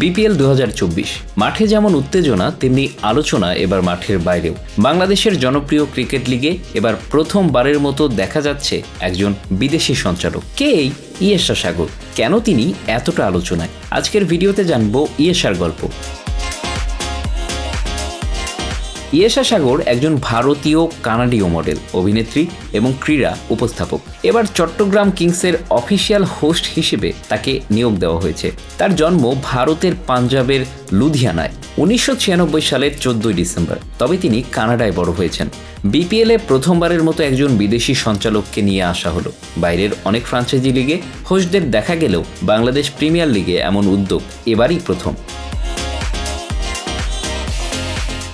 BPL দু হাজার চব্বিশ। মাঠে যেমন উত্তেজনা, তেমনি আলোচনা এবার মাঠের বাইরেও। বাংলাদেশের জনপ্রিয় ক্রিকেট লিগে এবার প্রথমবারের মতো দেখা যাচ্ছে একজন বিদেশি সঞ্চালক। কে এই ইয়েশা সাগর? কেন তিনি এতটা আলোচনায়? আজকের ভিডিওতে জানব ইয়েশার গল্প। ইয়েশা সাগর একজন ভারতীয় কানাডীয় মডেল, অভিনেত্রী এবং ক্রীড়া উপস্থাপক। এবার চট্টগ্রাম কিংসের অফিসিয়াল হোস্ট হিসেবে তাকে নিয়োগ দেওয়া হয়েছে। তার জন্ম ভারতের পাঞ্জাবের লুধিয়ানায়, উনিশশো ছিয়ানব্বই সালের চোদ্দই ডিসেম্বর। তবে তিনি কানাডায় বড় হয়েছেন। বিপিএলে প্রথমবারের মতো একজন বিদেশি সঞ্চালককে নিয়ে আসা হলো। বাইরের অনেক ফ্রাঞ্চাইজি লিগে হোস্টদের দেখা গেলেও বাংলাদেশ প্রিমিয়ার লিগে এমন উদ্যোগ এবারই প্রথম।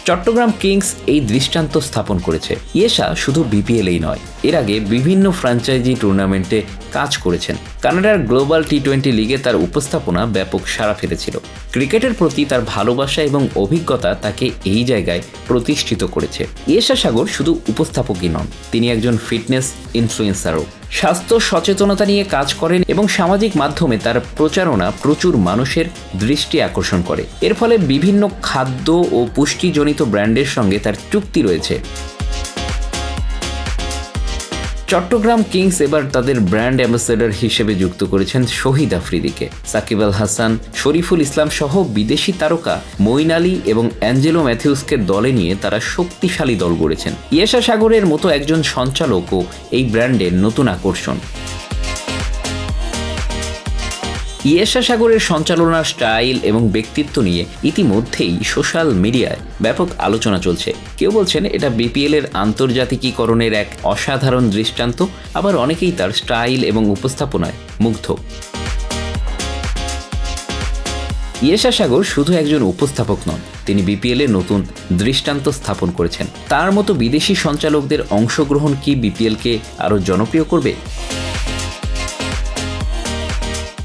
চট্টগ্রাম কিংস এই দৃষ্টান্ত স্থাপন করেছে। ইয়েশা শুধু বিপিএলেই নয়, এর আগে বিভিন্ন ফ্র্যাঞ্চাইজি টুর্নামেন্টে কাজ করেছেন। কানাডার গ্লোবাল টি টোয়েন্টি লিগে তার উপস্থাপনা ব্যাপক সাড়া ফেলেছিল। ক্রিকেটের প্রতি তার ভালোবাসা এবং অভিজ্ঞতা তাকে এই জায়গায় প্রতিষ্ঠিত করেছে। ইয়েশা সাগর শুধু উপস্থাপকই নন, তিনি একজন ফিটনেস ইনফ্লুয়েন্সারও। স্বাস্থ্য সচেতনতা নিয়ে কাজ করেন এবং সামাজিক মাধ্যমে তার প্রচারণা প্রচুর মানুষের দৃষ্টি আকর্ষণ করে। এর ফলে বিভিন্ন খাদ্য ও পুষ্টিজনিত ব্র্যান্ডের সঙ্গে তার চুক্তি রয়েছে। চট্টগ্রাম কিংস এবার তাদের ব্র্যান্ড অ্যাম্বাসেডর হিসেবে যুক্ত করেছেন শহীদ আফ্রিদিকে। সাকিব আল হাসান, শরীফুল ইসলাম সহ বিদেশি তারকা মঈন আলী এবং অ্যাঞ্জেলো ম্যাথিউসকে দলে নিয়ে তারা শক্তিশালী দল গড়েছেন। ইয়েশা সাগরের মতো একজন সঞ্চালকও এই ব্র্যান্ডের নতুন আকর্ষণ। ইয়েশা সাগরের সঞ্চালনার স্টাইল এবং ব্যক্তিত্ব নিয়ে ইতিমধ্যেই সোশ্যাল মিডিয়ায় ব্যাপক আলোচনা চলছে। কেউ বলছেন এটা বিপিএল এর আন্তর্জাতিকীকরণের এক অসাধারণ দৃষ্টান্ত, আবার অনেকেই তার স্টাইল এবং উপস্থাপনায় মুগ্ধ। ইয়েশা সাগর শুধু একজন উপস্থাপক নন, তিনি বিপিএল নতুন দৃষ্টান্ত স্থাপন করেছেন। তার মতো বিদেশি সঞ্চালকদের অংশগ্রহণ কি বিপিএলকে আরও জনপ্রিয় করবে?